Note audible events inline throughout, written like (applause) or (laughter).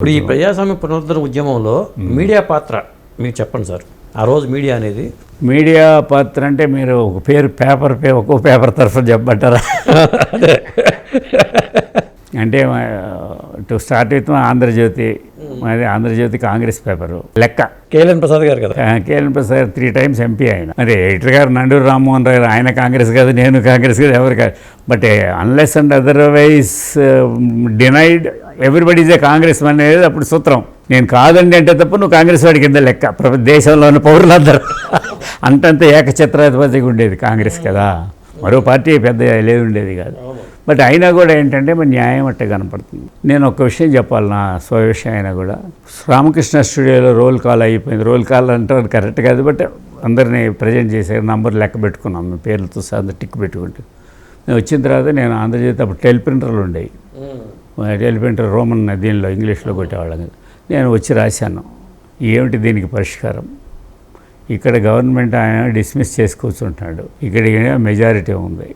ఇప్పుడు ఈ ప్రజాస్వామ్య పునరుద్ధరణ ఉద్యమంలో మీడియా పాత్ర మీరు చెప్పండి సార్. ఆ రోజు మీడియా అనేది? మీడియా పాత్ర అంటే మీరు ఒక పేరు పేపర్ పే ఒక్కో పేపర్ తరఫున చెప్పమంటారా? (laughs) అంటే టు స్టార్ట్ విత్ ఆంధ్రజ్యోతి అది ఆంధ్రజ్యోతి కాంగ్రెస్ పేపరు. లెక్క. కేఎల్ఎన్ ప్రసాద్ గారు కదా? KL Prasad three times MP ఆయన. అదే ఎడిటర్ గారు నండూరు రామ్మోహన్ రావు గారు ఆయన కాంగ్రెస్ కాదు నేను కాంగ్రెస్ కాదు ఎవరు కాదు. But unless and otherwise denied everybody is a Congress అనేది అప్పుడు సూత్రం. నేను కాదండి అంటే తప్ప నువ్వు కాంగ్రెస్ వాడి కింద లెక్క. దేశంలో ఉన్న పౌరులందరూ. అంతంత ఏకఛత్రాధిపతిగా ఉండేది కాంగ్రెస్ కదా. మరో పార్టీ పెద్ద లేదు ఉండేది కాదు బట్ అయినా కూడా ఏంటంటే మరి న్యాయం అట్టే కనపడుతుంది. నేను ఒక విషయం చెప్పాలి నా స్వ విషయం అయినా కూడా. రామకృష్ణ స్టూడియోలో రోల్ కాల్ అయిపోయింది. రోల్ కాల్ అంటే కరెక్ట్ కాదు. బట్ అందరినీ ప్రజెంట్ చేసే నంబర్ లెక్క పెట్టుకున్నాం. మీ పేర్లతో సహా టిక్ పెట్టుకుంటూ. నేను వచ్చిన తర్వాత నేను ఆంధ్రజ్యోతి అప్పుడు టెల్ ప్రింటర్లు ఉండేవి టెల్ ప్రింటర్ రోమన్ దీనిలో ఇంగ్లీష్లో కొట్టేవాళ్ళం. కదా నేను వచ్చి రాశాను. ఏమిటి దీనికి పరిష్కారం? ఇక్కడ గవర్నమెంట్ ఆయన డిస్మిస్ చేసి కూర్చుంటున్నాడు ఇక్కడ మెజారిటీ ఉంది.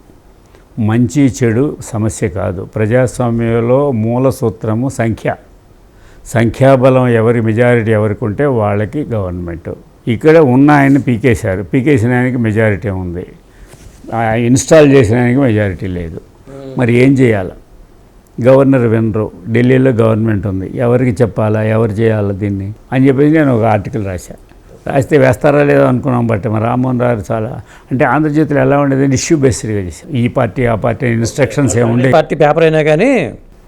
మంచి చెడు సమస్య కాదు. ప్రజాస్వామ్యంలో మూల సూత్రము సంఖ్య. సంఖ్యాబలం ఎవరి మెజారిటీ ఎవరికి ఉంటే వాళ్ళకి గవర్నమెంట్. ఇక్కడ ఉన్న ఆయన పీకేశారు. పీకేసిన ఆయనకి మెజారిటీ ఉంది. ఇన్స్టాల్ చేసిన ఆయనకి మెజారిటీ లేదు. మరి ఏం చేయాలి? గవర్నర్ వినరు. ఢిల్లీలో గవర్నమెంట్ ఉంది. ఎవరికి చెప్పాలా? ఎవరు చేయాలా దీన్ని? అని చెప్పేసి నేను ఒక ఆర్టికల్ రాశాను రాస్తే వేస్తారా లేదో అనుకున్నాం బట్ మరి రామ్మోహన్ రావు చాలా అంటే ఆంధ్రజ్యోతిలో ఎలా ఉండేది? ఇష్యూ బేస్డ్గా చేశారు. ఈ పార్టీ ఆ పార్టీ ఇన్స్ట్రక్షన్స్ ఏముండే పార్టీ పేపర్ అయినా కానీ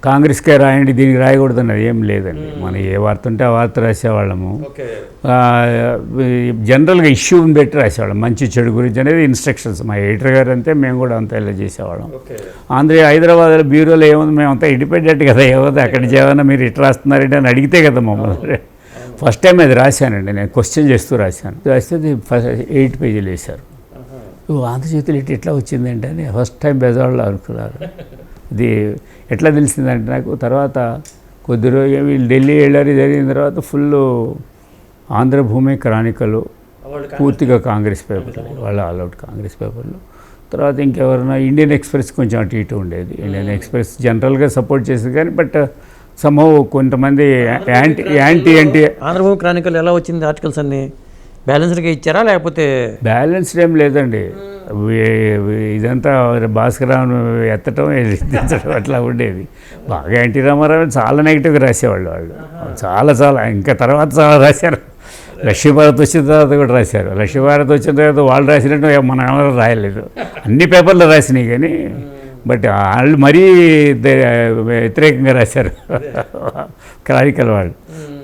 కాంగ్రెస్కే రాయండి దీనికి రాయకూడదు అన్నది ఏం లేదండి. మనం ఏ వార్త ఉంటే ఆ వార్త రాసేవాళ్ళము. జనరల్గా ఇష్యూని పెట్టి రాసేవాళ్ళం. మంచి చెడు గురించి అనేది ఇన్స్ట్రక్షన్స్ మా ఎడిటర్ గారు అంతే మేము కూడా అంతా ఇలా చేసేవాళ్ళం. ఆంధ్ర హైదరాబాద్లో బ్యూరోలో ఏముంది? మేము అంతా ఇండిపెండెంట్ కదా. ఏముంది? అక్కడి నుంచి ఏమన్నా మీరు ఇట్లా రాస్తున్నారంటే అని అడిగితే కదా మమ్మల్ని. ఫస్ట్ టైం అది రాశానండి నేను క్వశ్చన్ చేస్తూ రాశాను. రాస్తే అది ఫస్ట్ ఎయిట్ పేజీలు వేశారు "ఓ, ఆంధ్రజ్యోతిలో ఇట్లా ఎట్లా వచ్చిందంటే అని ఫస్ట్ టైం బెజవాళ్ళు అనుకున్నారు ఇది ఎట్లా తెలిసిందంటే నాకు తర్వాత కొద్ది రోజు వీళ్ళు ఢిల్లీ వెళ్ళారు జరిగిన తర్వాత ఫుల్ ఆంధ్రభూమి క్రానికలు పూర్తిగా కాంగ్రెస్ పేపర్లు వాళ్ళ ఆల్అవుట్ కాంగ్రెస్ పేపర్లు. తర్వాత ఇంకెవరైనా ఇండియన్ ఎక్స్ప్రెస్ కొంచెం అటు ఇటు ఉండేది. ఇండియన్ ఎక్స్ప్రెస్ జనరల్గా సపోర్ట్ చేసేది కానీ బట్ సమో కొంతమంది anti anti anti. Andhrabhoomi Chronicle ఎలా వచ్చింది ఆర్టికల్స్ అన్ని? బ్యాలెన్స్డ్గా ఇచ్చారా లేకపోతే? బ్యాలెన్స్డ్ ఏం లేదండి. ఇదంతా భాస్కరరావును ఎత్తటం అట్లా ఉండేది. బాగా ఎన్టీ రామారావు చాలా నెగిటివ్గా రాసేవాళ్ళు వాళ్ళు. చాలా చాలా ఇంకా తర్వాత చాలా రాశారు. లక్ష్మీభారత్ వచ్చిన తర్వాత కూడా రాశారు. లక్ష్మీభారత్ వచ్చిన తర్వాత వాళ్ళు రాసినట్టు మనం ఎవరు రాయలేదు. అన్ని పేపర్లు రాసినాయి కానీ బట్ వాళ్ళు మరీ వ్యతిరేకంగా రాశారు. క్రానికల్ వాళ్ళు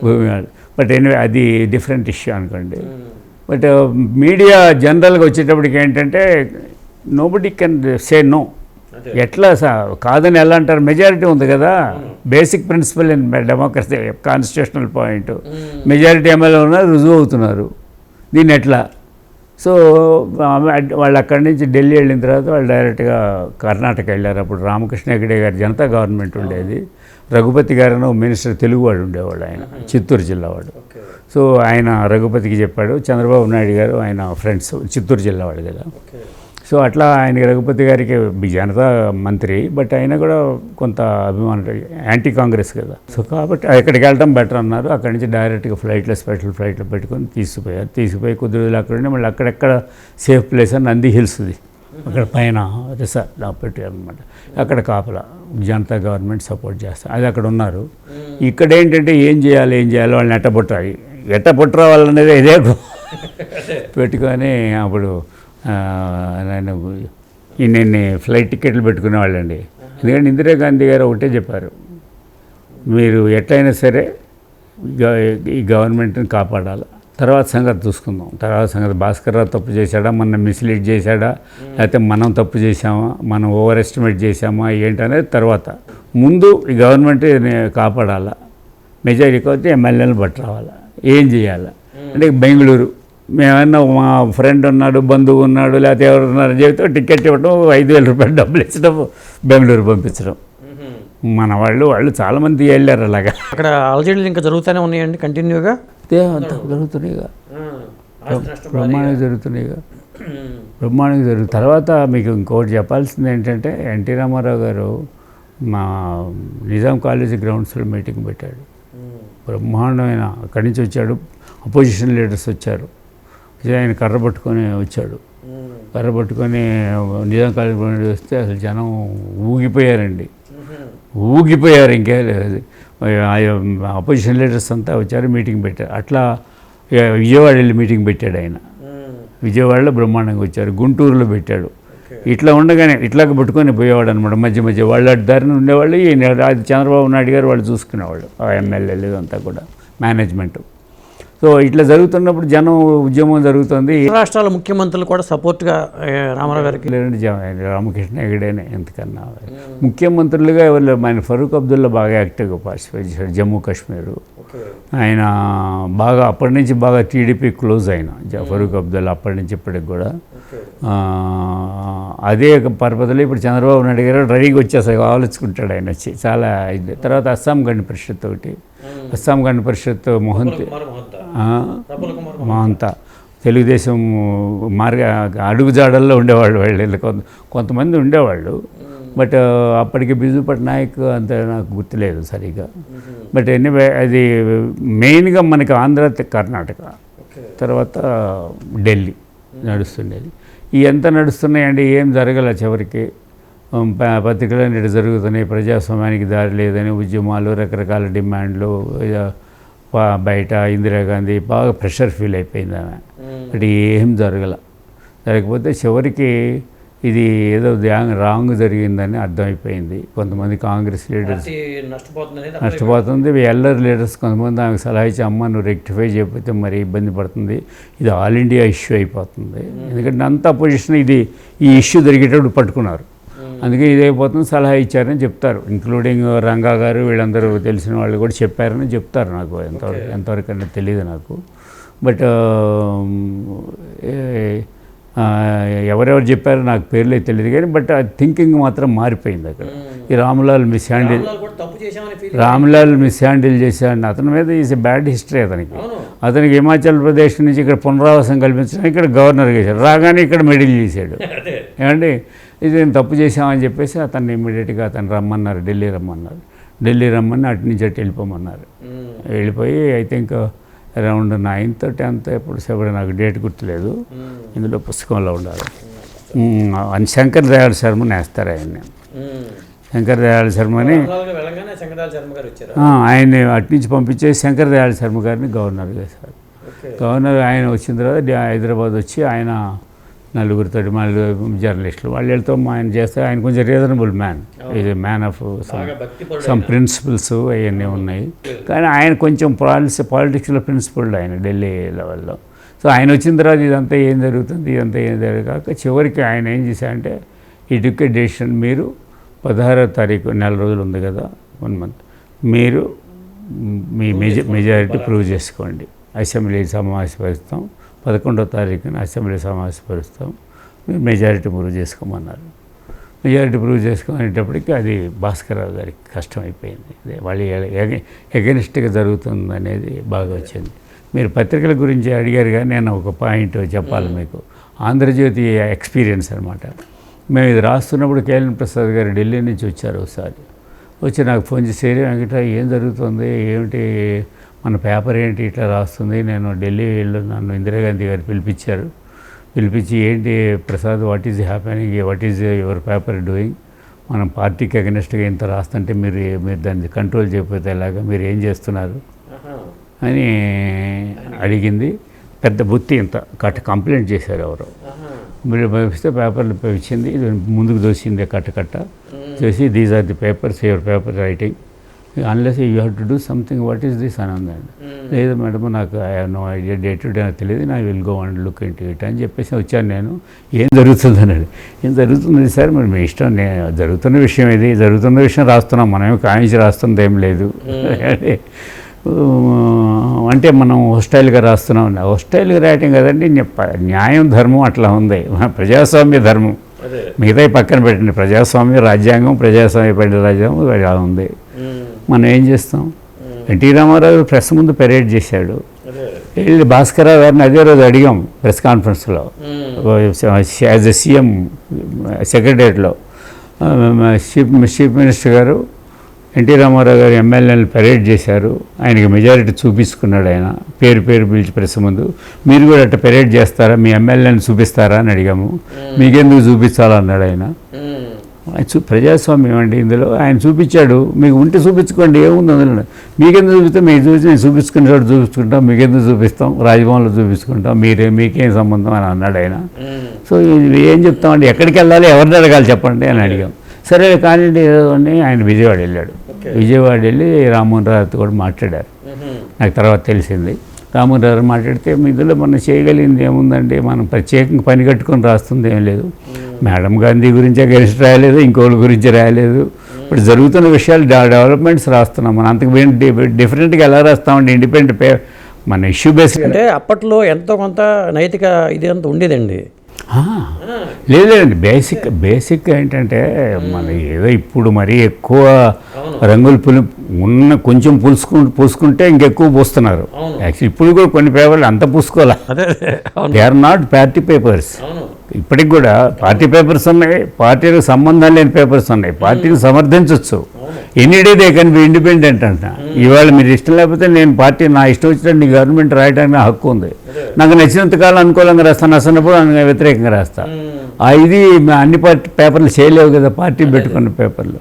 భూమి వాళ్ళు. బట్ ఎనివే అది డిఫరెంట్ ఇష్యూ అనుకోండి. బట్ మీడియా జనరల్గా వచ్చేటప్పటికి ఏంటంటే నోబడి కెన్ సే నో ఎట్లా సా- కాదని ఎలా అంటారు? మెజారిటీ ఉంది కదా. Basic principle in democracy constitutional point majority MLA ఉన్నారు రుజువు అవుతున్నారు. దీన్ని ఎట్లా? సో వాళ్ళు అక్కడి నుంచి ఢిల్లీ వెళ్ళిన తర్వాత వాళ్ళు డైరెక్ట్గా కర్ణాటక వెళ్ళారు. అప్పుడు రామకృష్ణ హెగడే గారి జనతా గవర్నమెంట్ ఉండేది. రఘుపతి గారు మినిస్టర్ తెలుగువాడు ఉండేవాడు ఆయన చిత్తూరు జిల్లా వాడు. సో ఆయన రఘుపతికి చెప్పాడు చంద్రబాబు నాయుడు గారు ఆయన ఫ్రెండ్స్ చిత్తూరు జిల్లా వాడు కదా. సో అట్లా ఆయన రఘుపతి గారికి జనతా మంత్రి బట్ ఆయన కూడా కొంత అభిమానం యాంటీ కాంగ్రెస్ కదా. సో కాబట్టి అక్కడికి వెళ్ళడం బెటర్ అన్నారు. అక్కడి నుంచి డైరెక్ట్గా ఫ్లైట్లో స్పెషల్ ఫ్లైట్లో పెట్టుకొని తీసుకుపోయారు. తీసుకుపోయి కొద్ది రోజులు అక్కడ ఉండి మళ్ళీ అక్కడెక్కడ సేఫ్ ప్లేస్ అని నంది హిల్స్ది. అక్కడ పైన రిసార్ట్ పెట్టారు అనమాట అక్కడ కాపలా జనతా గవర్నమెంట్ సపోర్ట్ చేస్తారు అది అక్కడ ఉన్నారు. ఇక్కడ ఏంటంటే ఏం చేయాలి ఏం చేయాలి వాళ్ళని ఎట్ట పుట్టాలి ఎట్ట పుట్టరావాలనేది ఇదే (laughs) పెట్టుకొని అప్పుడు నేను ఇన్ని ఫ్లైట్ టికెట్లు పెట్టుకునేవాళ్ళండి ఎందుకంటే ఇందిరాగాంధీ గారు ఒకటే చెప్పారు మీరు ఎట్లయినా సరే గ- ఈ గవర్నమెంట్ని కాపాడాలి. తర్వాత సంగతి చూసుకుందాం. తర్వాత సంగతి భాస్కర్రావు తప్పు చేశాడా? మనం మిస్లీడ్ చేశాడా? లేకపోతే మనం తప్పు చేసామా మనం ఓవర్ ఎస్టిమేట్ చేసామా ఏంటనేది తర్వాత. ముందు ఈ గవర్నమెంట్ కాపాడాలా? మెజారిటీ కొద్ది ఎమ్మెల్యేలు బట్టి రావాలా ఏం చేయాలా? అంటే బెంగళూరు మేమన్నా మా ఫ్రెండ్ ఉన్నాడు బంధువు ఉన్నాడు లేకపోతే ఎవరు ఉన్నారు అని చెబితే టికెట్ ఇవ్వడం ఐదు వేల రూపాయలు డబ్బులు ఇచ్చడం బెంగళూరు పంపించడం మన వాళ్ళు వాళ్ళు చాలామంది వెళ్ళారు అలాగా. అక్కడ అలజడులు ఇంకా జరుగుతూనే ఉన్నాయండి కంటిన్యూగా? అంతే అంత జరుగుతున్నాయిగా. బ్రహ్మాండంగా జరుగుతున్నాయిగా. బ్రహ్మాండంగా జరుగుతుంది తర్వాత మీకు ఇంకోటి చెప్పాల్సింది ఏంటంటే ఎన్టీ రామారావు గారు మా నిజాం కాలేజీ గ్రౌండ్స్లో మీటింగ్ పెట్టాడు. బ్రహ్మాండమైన అక్కడి నుంచి వచ్చాడు అపోజిషన్ లీడర్స్ వచ్చారు. వచ్చి ఆయన కర్ర పట్టుకొని వచ్చాడు. కర్ర పట్టుకొని నిజాం కాలేజ్ వస్తే అసలు జనం ఊగిపోయారండి. ఊగిపోయారు ఇంకే. లేదు అపోజిషన్ లీడర్స్ అంతా వచ్చారు మీటింగ్ పెట్టారు. అట్లా విజయవాడ వెళ్ళి మీటింగ్ పెట్టాడు ఆయన. విజయవాడలో బ్రహ్మాండంగా వచ్చారు. గుంటూరులో పెట్టాడు. ఇట్లా ఉండగానే ఇట్లాగ పట్టుకొని పోయేవాడు అనమాట మధ్య మధ్య వాళ్ళు దారిని ఉండేవాళ్ళు చంద్రబాబు నాయుడు గారు వాళ్ళు చూసుకునేవాళ్ళు. ఆ ఎమ్మెల్యేలు అంతా కూడా మేనేజ్మెంట్ సో ఇట్లా జరుగుతున్నప్పుడు జనం ఉద్యమం జరుగుతుంది. రాష్ట్రాల ముఖ్యమంత్రులు కూడా సపోర్ట్గా రామారావు గారికి? రామకృష్ణ హెగడేనే ఎంతకన్నా ముఖ్యమంత్రులుగా ఎవరు ఆయన ఫరూక్ అబ్దుల్లా బాగా యాక్టివ్గా పార్టిసిపేట్ చేశాడు జమ్మూ కాశ్మీర్. ఆయన బాగా అప్పటి నుంచి బాగా టీడీపీ క్లోజ్ అయిన ఫరూక్ అబ్దుల్లా అప్పటి నుంచి ఇప్పటికి కూడా. అదే పర్పతిలో ఇప్పుడు చంద్రబాబు నాయుడు గారు రెడీగా వచ్చేసాయి ఆలోచుకుంటాడు ఆయన వచ్చి. చాలా ఇది. తర్వాత అస్సాం గణ పరిషత్ ఒకటి. అస్సాం గణ పరిషత్ మోహంతి. మహంత. తెలుగుదేశం మార్గ అడుగుజాడల్లో ఉండేవాళ్ళు వాళ్ళు. కొంత కొంతమంది ఉండేవాళ్ళు. బట్ అప్పటికి బిజు పట్నాయక్ అంత నాకు గుర్తులేదు సరిగా. బట్ ఎనీవే అది మెయిన్గా మనకి ఆంధ్ర కర్ణాటక. తర్వాత ఢిల్లీ నడుస్తుండేది. ఈ ఎంత నడుస్తున్నాయండి ఏం జరగల చివరికి? ఉమ్, ప- పత్రికలన్నీ ఇటు జరుగుతున్నాయి. ప్రజాస్వామ్యానికి దారి లేదని ఉద్యమాలు రకరకాల డిమాండ్లు బయట ఇందిరాగాంధీ బాగా ప్రెషర్ ఫీల్ అయిపోయింది ఆమె. బట్ ఏం జరగల. జరగకపోతే చివరికి ఇది ఏదో ధ్యా- రాంగ్ జరిగిందని అర్థమైపోయింది. కొంతమంది కాంగ్రెస్ లీడర్స్ నష్టపోతుంది నష్టపోతుంది. ఎల్లర్ లీడర్స్ కొంతమంది ఆమెకు సలహా ఇచ్చి అమ్మ నువ్వు రెక్టిఫై చేయకపోతే మరి ఇబ్బంది పడుతుంది. ఇది ఆల్ ఇండియా ఇష్యూ అయిపోతుంది. ఎందుకంటే అంత అపోజిషన్ ఇది ఈ ఇష్యూ జరిగేటప్పుడు పట్టుకున్నారు. అందుకే ఇది అయిపోతుంది సలహా ఇచ్చారని చెప్తారు. ఇంక్లూడింగ్ రంగా గారు వీళ్ళందరూ తెలిసిన వాళ్ళు కూడా చెప్పారని చెప్తారు నాకు ఎంతవరకు ఎంతవరకు అనేది తెలియదు నాకు. బట్ ఎవరెవరు చెప్పారో నాకు పేర్లే తెలియదు కానీ బట్ ఆ థింకింగ్ మాత్రం మారిపోయింది అక్కడ. ఈ Ramlal mishandle Ramlal mishandle చేశాడు. అతని మీద ఈజ్ బ్యాడ్ హిస్టరీ అతనికి. అతనికి హిమాచల్ ప్రదేశ్ నుంచి ఇక్కడ పునరావాసం కల్పించడం ఇక్కడ గవర్నర్ చేశాడు. రాగానే ఇక్కడ మెడిల్ చేశాడు (laughs) ఏమండి? ఇది నేను తప్పు చేశామని చెప్పేసి అతన్ని ఇమ్మీడియట్గా అతను రమ్మన్నారు ఢిల్లీ రమ్మన్నారు. ఢిల్లీ రమ్మని అటు నుంచి అటు వెళ్ళిపోమన్నారు. వెళ్ళిపోయి I think around ninth tenth ఎప్పుడు సెవెన్ నాకు డేట్ గుర్తులేదు. ఇందులో పుస్తకంలో ఉండాలి. అని శంకర్ దయాళ్ శర్మని వేస్తారు ఆయన్ని. శంకర్ దయాళ్ శర్మని శర్మ ఆయన్ని అటు నుంచి పంపించేసి శంకర్ దయాళ్ శర్మ గారిని గవర్నర్ చేశారు. గవర్నర్ ఆయన వచ్చిన తర్వాత హైదరాబాద్ వచ్చి ఆయన నలుగురితో మళ్ళీ జర్నలిస్టులు. వాళ్ళు వెళ్తాం ఆయన చేస్తే ఆయన కొంచెం రీజనబుల్ మ్యాన్ ఇది మ్యాన్ ఆఫ్ సమ్ ప్రిన్సిపల్స్ అవన్నీ ఉన్నాయి. కానీ ఆయన కొంచెం పాలిసి పాలిటిక్స్లో ప్రిన్సిపల్డ్ ఆయన ఢిల్లీ లెవెల్లో. సో ఆయన వచ్చిన తర్వాత ఇదంతా ఏం జరుగుతుంది ఇదంతా ఏం జరగక చివరికి ఆయన ఏం చేశారంటే ఈ టుక్ డెసిషన్ మీరు పదహారో తారీఖు నెల రోజులు ఉంది కదా వన్ మంత్ మీరు మీ మెజ మెజారిటీ ప్రూవ్ చేసుకోండి. అసెంబ్లీ సమావేశపరుస్తాం పదకొండో తారీఖున అసెంబ్లీ సమావేశపరుస్తాం. మీరు మెజారిటీ ప్రూవ్ చేసుకోమన్నారు. మెజారిటీ ప్రూవ్ చేసుకునేటప్పటికి అది భాస్కరరావు గారికి కష్టమైపోయింది. వాళ్ళు ఎగనిస్ట్గా జరుగుతుంది అనేది బాగా వచ్చింది. మీరు పత్రికల గురించి అడిగారు కానీ నేను ఒక పాయింట్ చెప్పాలి మీకు. ఆంధ్రజ్యోతి ఎక్స్పీరియన్స్ అనమాట మేము ఇది రాస్తున్నప్పుడు కేఎల్ఎన్ ప్రసాద్ గారు ఢిల్లీ నుంచి వచ్చారు ఒకసారి. వచ్చి నాకు ఫోన్ చేసి "ఏరే వెంకట ఏం జరుగుతుంది? ఏమిటి? మన పేపర్ ఏంటి ఇట్లా రాస్తుంది? నేను ఢిల్లీ వెళ్ళి నన్ను ఇందిరాగాంధీ గారు పిలిపించారు. పిలిపించి ఏంటి Prasad what is happening what is your paper doing మనం పార్టీకి అగెనెస్ట్గా ఇంత రాస్తుంటే మీరు మీరు దాన్ని కంట్రోల్ చేయకపోతే ఎలాగా? మీరు ఏం చేస్తున్నారు? అని అడిగింది. పెద్ద బుత్తి ఇంత. కట్ట కంప్లైంట్ చేశారు ఎవరు. మీరు పంపిస్తే పేపర్లు ఇచ్చింది ముందుకు దోసింది కట్ట కట్ట. చేసి these are the papers your paper writing unless you have to do something what is this అని లేదు మేడం నాకు I no idea day to day నాకు తెలియదు నా will go and look into it అని చెప్పేసి వచ్చాను నేను. ఏం జరుగుతుంది అన్నాడు ఏం జరుగుతుంది సార్? మరి మీ ఇష్టం నేను జరుగుతున్న విషయం ఇది జరుగుతున్న విషయం రాస్తున్నాం మనమే కాయించి రాస్తుంది ఏం లేదు. (laughs) అంటే మనం హోస్టైల్గా రాస్తున్నాం. హోస్టైల్గా రాయటం కదండి న్య- న్యాయం ధర్మం అట్లా ఉంది. ప్రజాస్వామ్య ధర్మం. మిగతా పక్కన పెట్టండి. ప్రజాస్వామ్య రాజ్యాంగం ప్రజాస్వామ్య పడిన రాజ్యాంగం ఇలా ఉంది. మనం ఏం చేస్తాం? ఎన్టీ రామారావు ప్రెస్ ముందు పెరేడ్ చేశాడు. వెళ్ళి భాస్కరరావు గారిని అదే రోజు అడిగాం ప్రెస్ కాన్ఫరెన్స్లో. యాజ్ ఎ సీఎం సెక్రటరియట్లో. చీఫ్ చీఫ్ మినిస్టర్ గారు ఎన్టీ రామారావు గారు ఎమ్మెల్యేలు పెరేడ్ చేశారు. ఆయనకి మెజారిటీ చూపించుకున్నాడు ఆయన. పేరు పేరు పిలిచి ప్రెస్ ముందు. మీరు కూడా అట్లా పెరేడ్ చేస్తారా? మీ ఎమ్మెల్యేని చూపిస్తారా అని అడిగాము. మీకెందుకు చూపించాలన్నాడు ఆయన. ప్రజాస్వామ్యం అండి ఇందులో. ఆయన చూపించాడు. మీకు ఉంటే చూపించుకోండి. ఏముంది అందులో? మీకెందుకు చూపిస్తే? మీకు చూసి నేను చూపించుకునే చోట చూపించుకుంటాం. మీకెందుకు చూపిస్తాం? రాజభవన్లో చూపించుకుంటాం. మీరే మీకేం సంబంధం అని అన్నాడు ఆయన. సో ఏం చెప్తామండి? ఎక్కడికి వెళ్ళాలి? ఎవరిని అడగాలి చెప్పండి అని అడిగాం. సరే కానీ ఏదో అని ఆయన విజయవాడ వెళ్ళాడు. విజయవాడ వెళ్ళి రామ్మోహన్ రావుతో కూడా మాట్లాడారు. నాకు తర్వాత తెలిసింది. రామ్మోహన్ రావు మాట్లాడితే మీ ఇందులో మనం చేయగలిగింది? ఏముందండి? మనం ప్రత్యేకంగా పని కట్టుకొని రాస్తుంది ఏం లేదు మేడం గాంధీ గురించే గెలిచి రాయలేదు ఇంకోళ్ళ గురించి రాయలేదు. ఇప్పుడు జరుగుతున్న విషయాలు డెవలప్మెంట్స్ రాస్తున్నాం. మనం అంతకు డిఫరెంట్గా ఎలా రాస్తామండి? ఇండిపెండెంట్ పే మన ఇష్యూ బేస్డ్ అంటే అప్పట్లో ఎంతో కొంత నైతిక ఇది అంత ఉండేదండి. లేదండి. బేసిక్ బేసిక్ ఏంటంటే మన ఏదో ఇప్పుడు మరీ ఎక్కువ రంగులు పులి ఉన్న కొంచెం పులుసుకు పూసుకుంటే ఇంకెక్కువ పూస్తున్నారు. యాక్చువల్లీ ఇప్పుడు కూడా కొన్ని పేపర్లు అంత పూసుకోవాలా they are not party papers ఇప్పటికి కూడా పార్టీ పేపర్స్ ఉన్నాయి పార్టీలకు సంబంధం లేని పేపర్స్ ఉన్నాయి. పార్టీని సమర్థించవచ్చు any day they can be independent అంట. ఇవాళ మీరు ఇష్టం లేకపోతే నేను పార్టీ నా ఇష్టం వచ్చినట్టు నీ గవర్నమెంట్ రాయడానికి నా హక్కు ఉంది. నాకు నచ్చినంత కాలం అనుకూలంగా రాస్తాను నచ్చినప్పుడు నాకు వ్యతిరేకంగా రాస్తా. ఆ ఇది అన్ని పార్టీ పేపర్లు చేయలేవు కదా పార్టీ పెట్టుకున్న పేపర్లు.